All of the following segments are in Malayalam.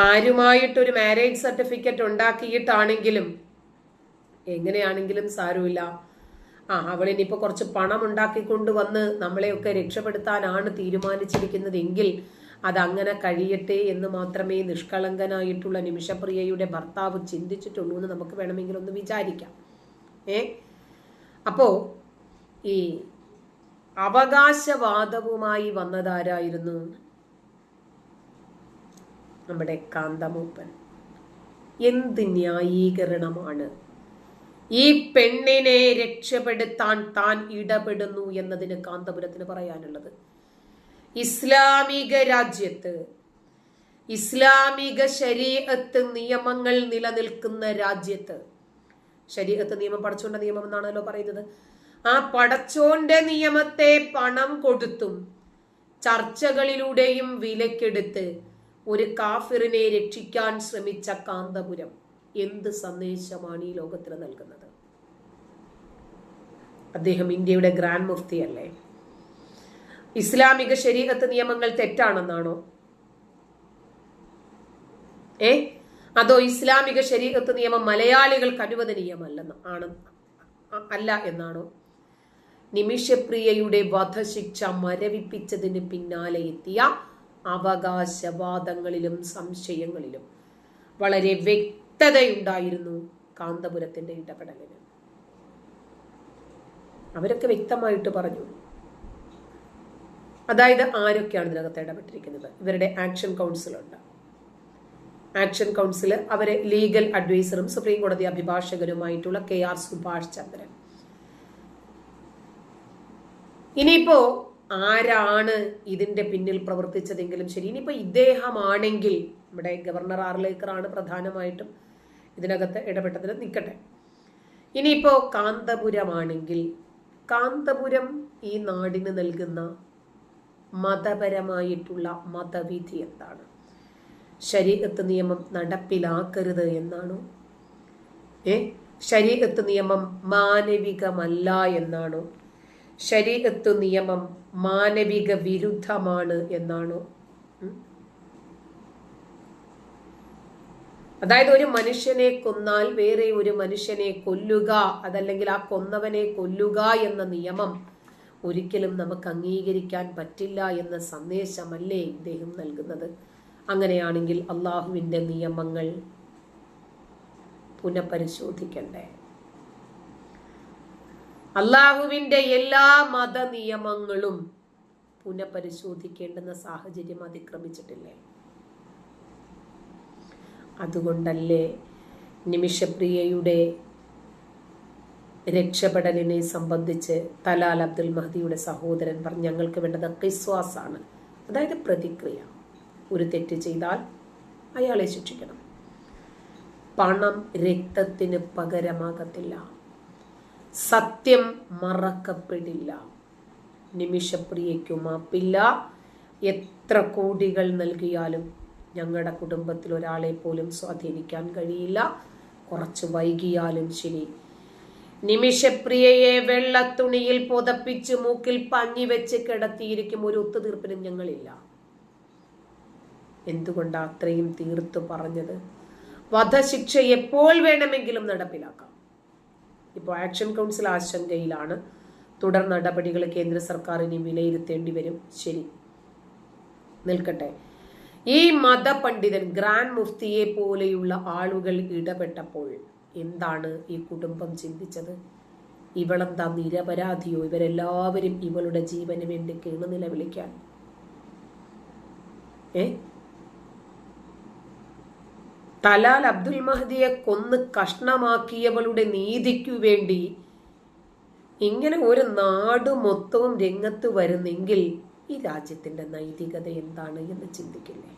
ആരുമായിട്ടൊരു മാരേജ് സർട്ടിഫിക്കറ്റ് ഉണ്ടാക്കിയിട്ടാണെങ്കിലും എങ്ങനെയാണെങ്കിലും സാരമില്ല. ആ അവൾ ഇനിയിപ്പോൾ കുറച്ച് പണം ഉണ്ടാക്കിക്കൊണ്ട് വന്ന് നമ്മളെയൊക്കെ രക്ഷപ്പെടുത്താനാണ് തീരുമാനിച്ചിരിക്കുന്നതെങ്കിൽ അതങ്ങനെ കഴിയട്ടെ എന്ന് മാത്രമേ നിഷ്കളങ്കനായിട്ടുള്ള നിമിഷപ്രിയയുടെ ഭർത്താവ് ചിന്തിച്ചിട്ടുള്ളൂ എന്ന് നമുക്ക് വേണമെങ്കിൽ ഒന്ന് വിചാരിക്കാം. ഏ? അപ്പോ ഈ അവകാശവാദവുമായി വന്നതാരായിരുന്നു? നമ്മുടെ കാന്തമൂപ്പൻ. എന്ത് ന്യായീകരണമാണ്? ഈ പെണ്ണിനെ രക്ഷപ്പെടുത്താൻ താൻ ഇടപെടുന്നു എന്നതിന് കാന്തപുരത്തിന് പറയാനുള്ളത്. ഇസ്ലാമിക രാജ്യത്ത് ഇസ്ലാമിക ശരീരത്ത് നിയമങ്ങൾ നിലനിൽക്കുന്ന രാജ്യത്ത് ശരീരത്ത് നിയമം പടച്ചോണ്ട നിയമം എന്നാണല്ലോ പറയുന്നത്. ആ പടച്ചോന്റെ നിയമത്തെ പണം കൊടുത്തും ചർച്ചകളിലൂടെയും വിലക്കെടുത്ത് ഒരു കാഫിറിനെ രക്ഷിക്കാൻ ശ്രമിച്ച കാന്തപുരം എന്ത് സന്ദേശമാണ് ഈ ലോകത്തിന് നൽകുന്നത്? അദ്ദേഹം ഇന്ത്യയുടെ ഗ്രാൻഡ് മുഫ്തി അല്ലേ ഇസ്ലാമിക ശരീരത്ത് നിയമങ്ങൾ തെറ്റാണെന്നാണോ? ഏ? അതോ ഇസ്ലാമിക ശരീരത്ത് നിയമം മലയാളികൾക്ക് അനുവദനീയമല്ലെന്ന് ആണ് അല്ല എന്നാണോ? നിമിഷപ്രിയയുടെ വധശിക്ഷ മരവിപ്പിച്ചതിന് പിന്നാലെ എത്തിയ അവകാശവാദങ്ങളിലും സംശയങ്ങളിലും വളരെ വ്യക്തതയുണ്ടായിരുന്നു കാന്തപുരത്തിന്റെ ഇടപെടലിന്. അവരൊക്കെ വ്യക്തമായിട്ട് പറഞ്ഞു. അതായത് ആരൊക്കെയാണ് ഇതിനകത്ത് ഇടപെട്ടിരിക്കുന്നത്? ഇവരുടെ ആക്ഷൻ കൗൺസിലുണ്ട്. ആക്ഷൻ കൗൺസിൽ അവരെ ലീഗൽ അഡ്വൈസറും സുപ്രീം കോടതി അഭിഭാഷകരുമായിട്ടുള്ള കെ ആർ സുഭാഷ് ചന്ദ്രൻ. ഇനിയിപ്പോ ആരാണ് ഇതിന്റെ പിന്നിൽ പ്രവർത്തിച്ചതെങ്കിലും ശരി. ഇനിയിപ്പോൾ ഇദ്ദേഹമാണെങ്കിൽ നമ്മുടെ ഗവർണർ ആർലേക്കറാണ് പ്രധാനമായിട്ടും ഇതിനകത്ത് ഇടപെട്ടതിൽ നിൽക്കട്ടെ. ഇനിയിപ്പോൾ കാന്തപുരമാണെങ്കിൽ കാന്തപുരം ഈ നാടിന് നൽകുന്ന മതപരമായിട്ടുള്ള മതവിധി എന്താണ്? ശരീരത്ത് നിയമം നടപ്പിലാക്കരുത് എന്നാണോ? ഏ? ശരീരത്ത് നിയമം മാനവികമല്ല എന്നാണോ? ശരീരത്ത് നിയമം മാനവിക വിരുദ്ധമാണ് എന്നാണ് അതായത് ഒരു മനുഷ്യനെ കൊന്നാൽ വേറെ ഒരു മനുഷ്യനെ കൊല്ലുക അതല്ലെങ്കിൽ ആ കൊന്നവനെ കൊല്ലുക എന്ന നിയമം ഒരിക്കലും നമുക്ക് അംഗീകരിക്കാൻ പറ്റില്ല എന്ന സന്ദേശമല്ലേ ഇദ്ദേഹം നൽകുന്നത്. അങ്ങനെയാണെങ്കിൽ അള്ളാഹുവിന്റെ നിയമങ്ങൾ പുനഃപരിശോധിക്കണ്ടേ? അള്ളാഹുവിന്റെ എല്ലാ മത നിയമങ്ങളും പുനഃപരിശോധിക്കേണ്ടുന്ന സാഹചര്യം അതിക്രമിച്ചിട്ടില്ലേ? അതുകൊണ്ടല്ലേ നിമിഷപ്രിയയുടെ രക്ഷപ്പെടലിനെ സംബന്ധിച്ച് തലാൽ അബ്ദുൽ മഹദിയുടെ സഹോദരൻ പറഞ്ഞു ഞങ്ങൾക്ക് വേണ്ടത് കിസ്വാസാണ് അതായത് പ്രതിക്രിയ. ഒരു തെറ്റ് ചെയ്താൽ അയാളെ ശിക്ഷിക്കണം. പണം രക്തത്തിന് പകരമാകത്തില്ല. സത്യം മറക്കപ്പെടില്ല. നിമിഷപ്രിയയ്ക്കു മാപ്പില്ല എത്ര കോടികൾ നൽകിയാലും ഞങ്ങളുടെ കുടുംബത്തിൽ ഒരാളെ പോലും സ്വാധീനിക്കാൻ കഴിയില്ല. കുറച്ച് വൈകിയാലും ശരി. നിമിഷപ്രിയയെ വെള്ളത്തുണിയിൽ പുതപ്പിച്ച് മൂക്കിൽ പഞ്ഞി വെച്ച് കിടത്തിയിരിക്കും ഒരു ഒത്തുതീർപ്പിനും ഞങ്ങളില്ല. എന്തുകൊണ്ടാ അത്രയും തീർത്തു പറഞ്ഞത്? വധശിക്ഷ എപ്പോൾ വേണമെങ്കിലും നടപ്പിലാക്കാം. ഇപ്പോൾ ആക്ഷൻ കൗൺസിൽ ആശങ്കയിലാണ്. തുടർ നടപടികൾ കേന്ദ്ര സർക്കാർ ഇനി വിലയിരുത്തേണ്ടി വരും. ശരി. നിൽക്കട്ടെ. ഈ മതപണ്ഡിതൻ ഗ്രാൻഡ് മുഫ്തിയെ പോലെയുള്ള ആളുകൾ ഇടപെട്ടപ്പോൾ എന്താണ് ഈ കുടുംബം ചിന്തിച്ചത്? ഇവളെന്താ നിരപരാധിയോ? ഇവരെല്ലാവരും ഇവളുടെ ജീവന് വേണ്ടി കേണ് നിലവിളിക്കാൻ ഏ? തലാൽ അബ്ദുൽ മഹദിയെ കൊന്ന് കഷ്ണമാക്കിയവളുടെ നീതിക്കു വേണ്ടി ഇങ്ങനെ ഒരു നാട് മൊത്തവും രംഗത്ത് വരുന്നെങ്കിൽ ഈ രാജ്യത്തിന്റെ നൈതികത എന്താണ് എന്ന് ചിന്തിക്കില്ലേ?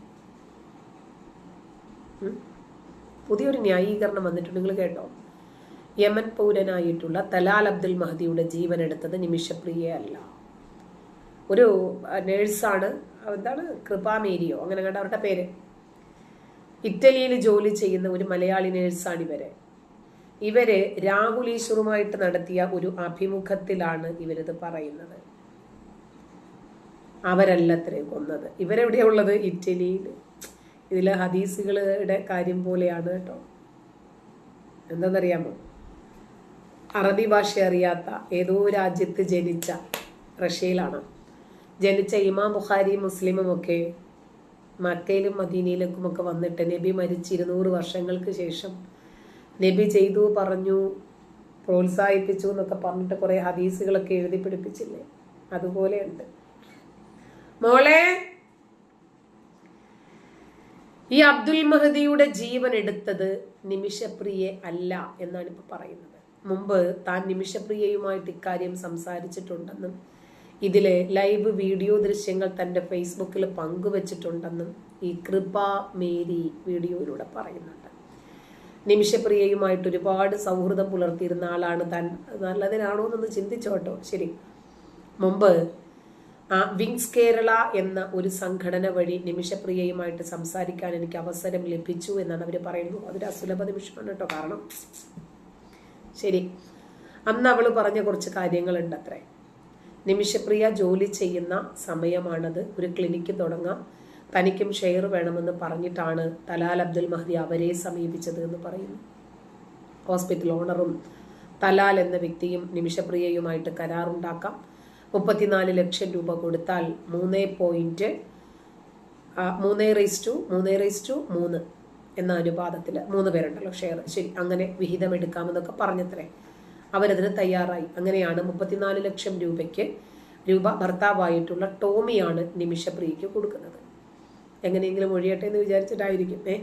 പുതിയൊരു ന്യായീകരണം വന്നിട്ടുണ്ട്. നിങ്ങൾ കേട്ടോ? യമൻ പൗരനായിട്ടുള്ള തലാൽ അബ്ദുൽ മഹദിയുടെ ജീവൻ എടുത്തത് നിമിഷപ്രിയ അല്ല. ഒരു നേഴ്സാണ്. എന്താണ്? കൃപാമേരിയോ. അങ്ങനെ കണ്ട അവരുടെ പേര്. ഇറ്റലിയിൽ ജോലി ചെയ്യുന്ന ഒരു മലയാളി നേഴ്സാണ് ഇവരെ. ഇവർ രാഹുൽ ഈശ്വറുമായിട്ട് നടത്തിയ ഒരു അഭിമുഖത്തിലാണ് ഇവരിത് പറയുന്നത്. അവരല്ലത്രേ കൊന്നത്. ഇവരെവിടെയുള്ളത് ഇറ്റലിയിൽ. ഇതിൽ ഹദീസുകളുടെ കാര്യം പോലെയാണ് കേട്ടോ. എന്താണെന്നറിയാമോ അറബി ഭാഷ അറിയാത്ത ഏതോ രാജ്യത്ത് ജനിച്ച റഷ്യയിലാണ്. ജനിച്ച ഇമാം ബുഖാരി മുസ്ലിമും ഒക്കെ മക്കയിലും മദീനയിലേക്കും ഒക്കെ വന്നിട്ട് നബി മരിച്ച് ഇരുന്നൂറ് വർഷങ്ങൾക്ക് ശേഷം നബി ചെയ്തു പറഞ്ഞു പ്രോത്സാഹിപ്പിച്ചു എന്നൊക്കെ പറഞ്ഞിട്ട് കുറേ ഹദീസുകളൊക്കെ എഴുതി പിടിപ്പിച്ചില്ലേ? അതുപോലെയുണ്ട്. മോളെ ഈ അബ്ദുൽ മഹദിയുടെ ജീവൻ എടുത്തത് നിമിഷപ്രിയെ അല്ല എന്നാണ് ഇപ്പൊ പറയുന്നത്. മുമ്പ് താൻ നിമിഷപ്രിയയുമായിട്ട് ഇക്കാര്യം സംസാരിച്ചിട്ടുണ്ടെന്നും ഇതിലെ ലൈവ് വീഡിയോ ദൃശ്യങ്ങൾ തന്റെ ഫേസ്ബുക്കിൽ പങ്കുവച്ചിട്ടുണ്ടെന്നും ഈ കൃപ മേരി വീഡിയോയിലൂടെ പറയുന്നുണ്ട്. നിമിഷപ്രിയയുമായിട്ട് ഒരുപാട് സൗഹൃദം പുലർത്തിയിരുന്ന ആളാണ് താൻ. നല്ലതിനാണോ എന്നൊന്ന് ചിന്തിച്ചോട്ടോ. ശരി. മുമ്പ് വിങ്സ് കേരള എന്ന ഒരു സംഘടന വഴി നിമിഷപ്രിയയുമായിട്ട് സംസാരിക്കാൻ എനിക്ക് അവസരം ലഭിച്ചു എന്നാണ് അവർ പറയുന്നത്. അതൊരു അസുലഭ നിമിഷമാണ് കേട്ടോ. കാരണം ശരി. അന്ന് അവൾ പറഞ്ഞ കുറച്ച് കാര്യങ്ങളുണ്ട് അത്രേ നിമിഷപ്രിയ ജോലി ചെയ്യുന്ന സമയമാണത്. ഒരു ക്ലിനിക്ക് തുടങ്ങാം. തനിക്കും ഷെയർ വേണമെന്ന് പറഞ്ഞിട്ടാണ് തലാൽ അബ്ദുൽ മഹദി അവരെ സമീപിച്ചത് എന്ന് പറയുന്നു. ഹോസ്പിറ്റൽ ഓണറും തലാൽ എന്ന വ്യക്തിയും നിമിഷപ്രിയയുമായിട്ട് കരാറുണ്ടാക്കാം. മുപ്പത്തിനാല് ലക്ഷം രൂപ കൊടുത്താൽ മൂന്ന് പോയിന്റ് മൂന്ന് റേസ് ടു മൂന്ന് റേസ് ടു മൂന്ന് എന്ന അനുപാതത്തിൽ മൂന്ന് പേരുണ്ടല്ലോ ഷെയർ ശരി അങ്ങനെ വിഹിതം എടുക്കാമെന്നൊക്കെ പറഞ്ഞത്രേ. അവരതിന് തയ്യാറായി. അങ്ങനെയാണ് മുപ്പത്തിനാല് ലക്ഷം രൂപയ്ക്ക് രൂപ ഭർത്താവായിട്ടുള്ള ടോമിയാണ് നിമിഷപ്രിയയ്ക്ക് കൊടുക്കുന്നത്. എങ്ങനെയെങ്കിലും ഒഴിയട്ടെ എന്ന് വിചാരിച്ചിട്ടായിരിക്കും. ഏ?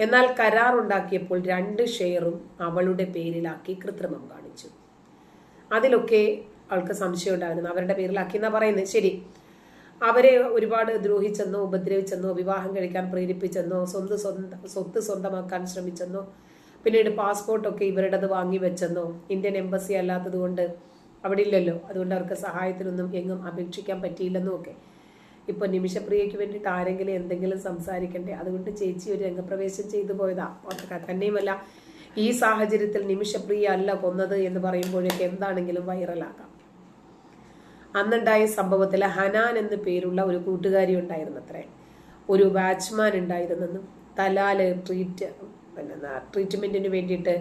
എന്നാൽ കരാറുണ്ടാക്കിയപ്പോൾ രണ്ട് ഷെയറും അവളുടെ പേരിലാക്കി കൃത്രിമം കാണിച്ചു. അതിലൊക്കെ ആൾക്ക് സംശയം ഉണ്ടായിരുന്നു. അവരുടെ പേരിലാക്കി എന്നാ പറയുന്നത് ശരി. അവരെ ഒരുപാട് ദ്രോഹിച്ചെന്നോ ഉപദ്രവിച്ചെന്നോ വിവാഹം കഴിക്കാൻ പ്രേരിപ്പിച്ചെന്നോ സ്വന്തം സ്വന്തം സ്വത്ത് സ്വന്തമാക്കാൻ ശ്രമിച്ചെന്നോ പിന്നീട് പാസ്പോർട്ടൊക്കെ ഇവരുടേത് വാങ്ങി വെച്ചെന്നോ? ഇന്ത്യൻ എംബസി അല്ലാത്തത് കൊണ്ട് അവിടെ ഇല്ലല്ലോ അതുകൊണ്ട് അവർക്ക് സഹായത്തിനൊന്നും എങ്ങും അപേക്ഷിക്കാൻ പറ്റിയില്ലെന്നും ഒക്കെ. ഇപ്പൊ നിമിഷപ്രിയയ്ക്ക് വേണ്ടിയിട്ട് ആരെങ്കിലും എന്തെങ്കിലും സംസാരിക്കണ്ടേ? അതുകൊണ്ട് ചേച്ചി ഒരു രംഗപ്രവേശം ചെയ്തു പോയതാ. തന്നെയുമല്ല ഈ സാഹചര്യത്തിൽ നിമിഷപ്രിയ അല്ല കൊന്നത് എന്ന് പറയുമ്പോഴേക്ക് എന്താണെങ്കിലും വൈറലാകാം. അന്നുണ്ടായ സംഭവത്തിൽ ഹനാൻ എന്ന് പേരുള്ള ഒരു കൂട്ടുകാരി ഉണ്ടായിരുന്നത്രേ. ഒരു വാച്ച്മാൻ ഉണ്ടായിരുന്നെന്നും തലാൽ ട്രീറ്റ് പിന്നെ ട്രീറ്റ്മെന്റിന് വേണ്ടിയിട്ട്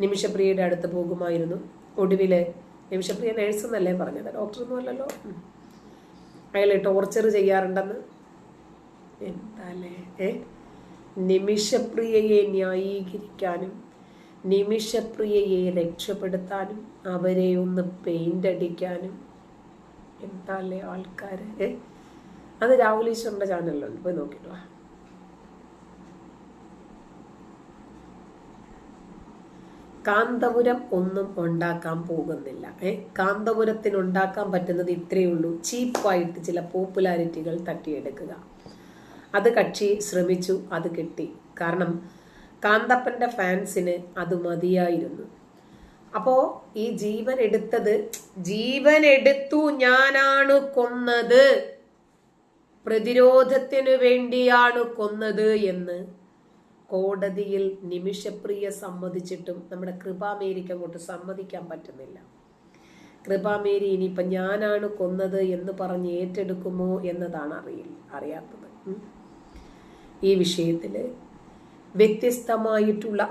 നിമിഷപ്രിയയുടെ അടുത്ത് പോകുമായിരുന്നു. ഒടുവിൽ നിമിഷപ്രിയ നേഴ്സ് എന്നല്ലേ പറഞ്ഞത്? ഡോക്ടറൊന്നും അല്ലല്ലോ. അയാൾ ടോർച്ചർ ചെയ്യാറുണ്ടെന്ന്. എന്താല്ലേ? ഏ? നിമിഷപ്രിയയെ ന്യായീകരിക്കാനും നിമിഷപ്രിയയെ രക്ഷപ്പെടുത്താനും അവരെ ഒന്ന് പെയിന്റ് അടിക്കാനും. എന്താല്ലേ ആൾക്കാർ ഏ? അത് രാഹുൽ ഈശ്വറിന്റെ ചാനലിലുണ്ട് പോയി നോക്കിട്ടോ കാന്തപുരം ഒന്നും ഉണ്ടാക്കാൻ പോകുന്നില്ല. ഏ കാന്തപുരത്തിന് ഉണ്ടാക്കാൻ പറ്റുന്നത് ഇത്രയേ ഉള്ളൂ. ചീപ്പായിട്ട് ചില പോപ്പുലാരിറ്റികൾ തട്ടിയെടുക്കുക. അത് കക്ഷി ശ്രമിച്ചു അത് കിട്ടി. കാരണം കാന്തപ്പന്റെ ഫാൻസിന് അത് മതിയായിരുന്നു. അപ്പോ ഈ ജീവൻ എടുത്തത് ജീവൻ എടുത്തു ഞാനാണ് കൊന്നത്. പ്രതിരോധത്തിനു വേണ്ടിയാണ് കൊന്നത് എന്ന് കോടതിയിൽ നിമിഷപ്രിയ സമ്മതിച്ചിട്ടും നമ്മുടെ കൃപാമേരിക്ക് അങ്ങോട്ട് സമ്മതിക്കാൻ പറ്റുന്നില്ല. കൃപാമേരി ഇനിയിപ്പം ഞാനാണ് കൊന്നത് എന്ന് പറഞ്ഞ് ഏറ്റെടുക്കുമോ എന്നതാണ് അറിയില്ല അറിയാത്തത്. ഈ വിഷയത്തിൽ വ്യത്യസ്തമായിട്ടുള്ള